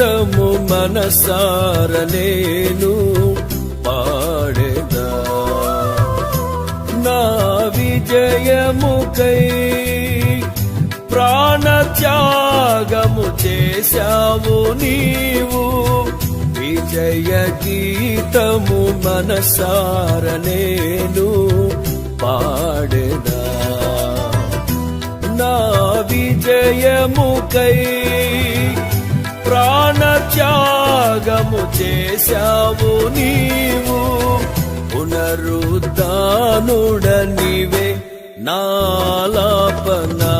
విజయ మనసార నేను పాడేదా నా విజయముకై ప్రాణ త్యాగము చేశావు నీవు. విజయ గీతము మనసార నేను పాడేదా నా విజయముకై ప్రాణ త్యాగము చేశావు నీవు. పునరుద్ధానుడ నీవే నాలాపనా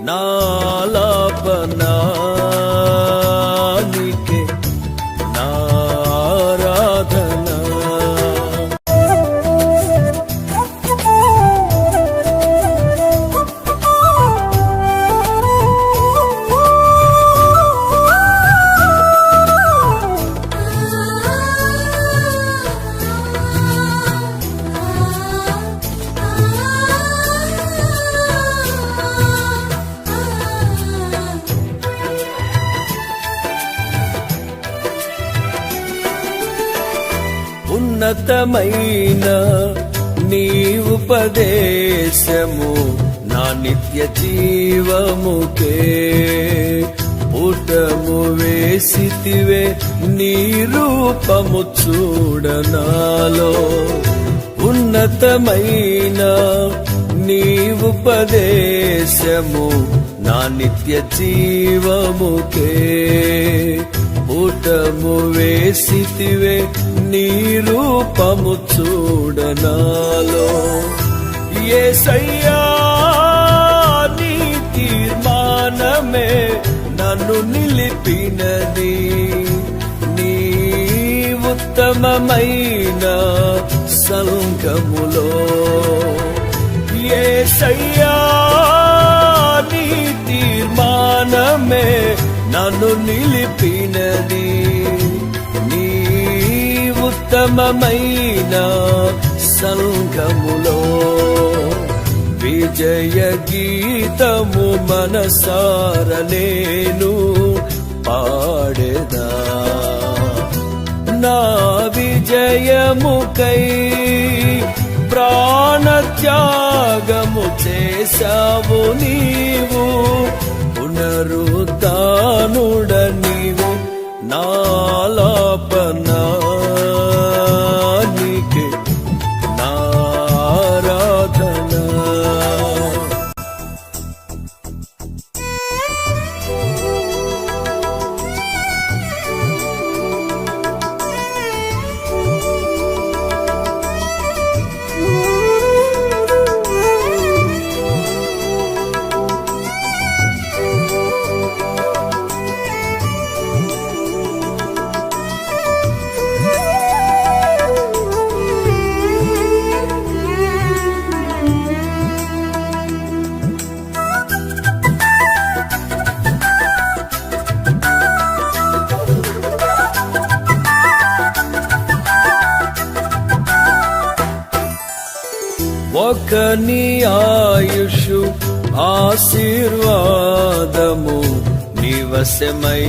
నా ఉన్నతమైన నీ ఉపదేశము నా నిత్య జీవముకే. పుటము వేసితివే నీ రూపము చూడనాలో. ఉన్నతమైన నీ ఉపదేశము నా నిత్య జీవముకే. పుటము వేసితివే నీ రూపము చూడనాలో. ఏ నీ తీర్మానమే నన్ను నిలిపినది. నీ ఉత్తమమైన సంఘములో. ఏ నీ తీర్మానమే నన్ను నిలిపినది. ఉత్తమమైన సంఘములో విజయ గీతము మనసార నేను పాడేదా. నా విజయముకై ప్రాణత్యాగము చేశావు నీవు పునరుద్ధానుడ నీవు నా ఒక నీ ఆయుషు ఆశీర్వాదము నివసమయ్యున్నవి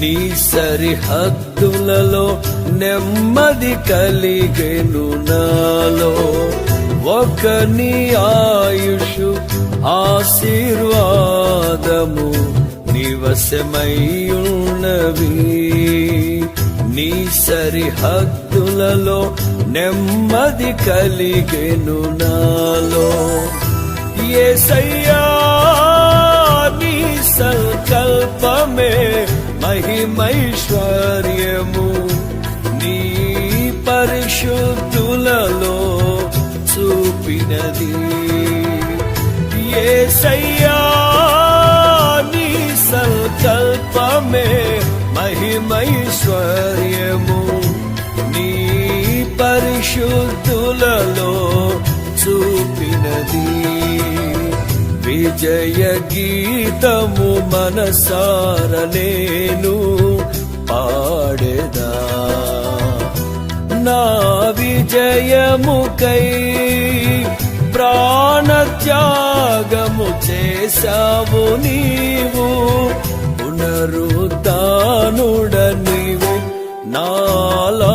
నీ సరిహద్దులలో నెమ్మది కలిగెను నాలో. ఒక నీ ఆయుషు ఆశీర్వాదము నివసమయ్యున్నవి నీ సరిహద్దు సరిహద్దులలో నెమ్మది కలిగెను నాలో. ఏసయ్యా నీ సంకల్పమే మహిమైశ్వర్యము. నీ పరిశుద్ధులలో చూపినది. ఏసయ్యా నీ సంకల్పమే మహిమైశ్వర్య పరిశుద్ధులలో చూపినది. విజయ గీతము మనసార నేను పాడేదా. నా విజయముకై ప్రాణత్యాగము చేశావు నీవు. పునరుద్ధానుడ నీవు నాలా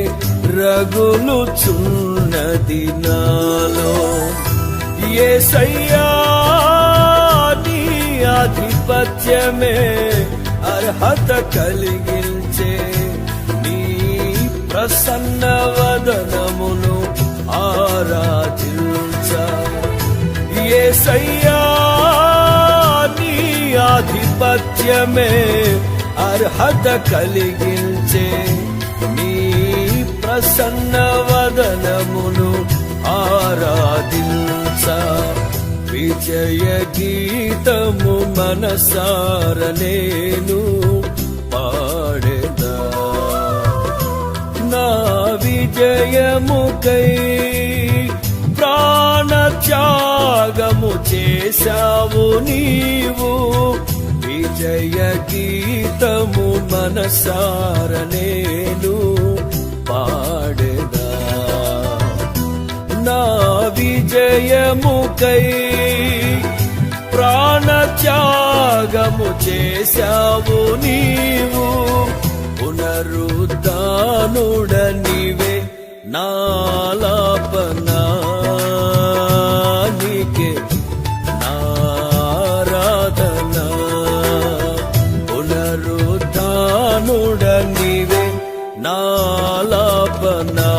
రగులుచున్నది నాలో. ఏసయ్యా నీ ఆధిపత్యమే అర్హత కలిగించే నీ ప్రసన్న వదనమును ఆరాధించ. ఏసయ్యా నీ ఆధిపత్యమే అర్హత కలిగించే ప్రసన్న వదనమును ఆరాధించ. విజయ గీతము మనసార నేను పాడేదా. నా విజయముకై ప్రాణత్యాగము చేశావు నీవు. విజయ గీతము మనసార జయముకై ప్రాణత్యాగము చేశావు నీవు. పునరుద్ధానుడనివే నాలాపనానికే నాలాపనా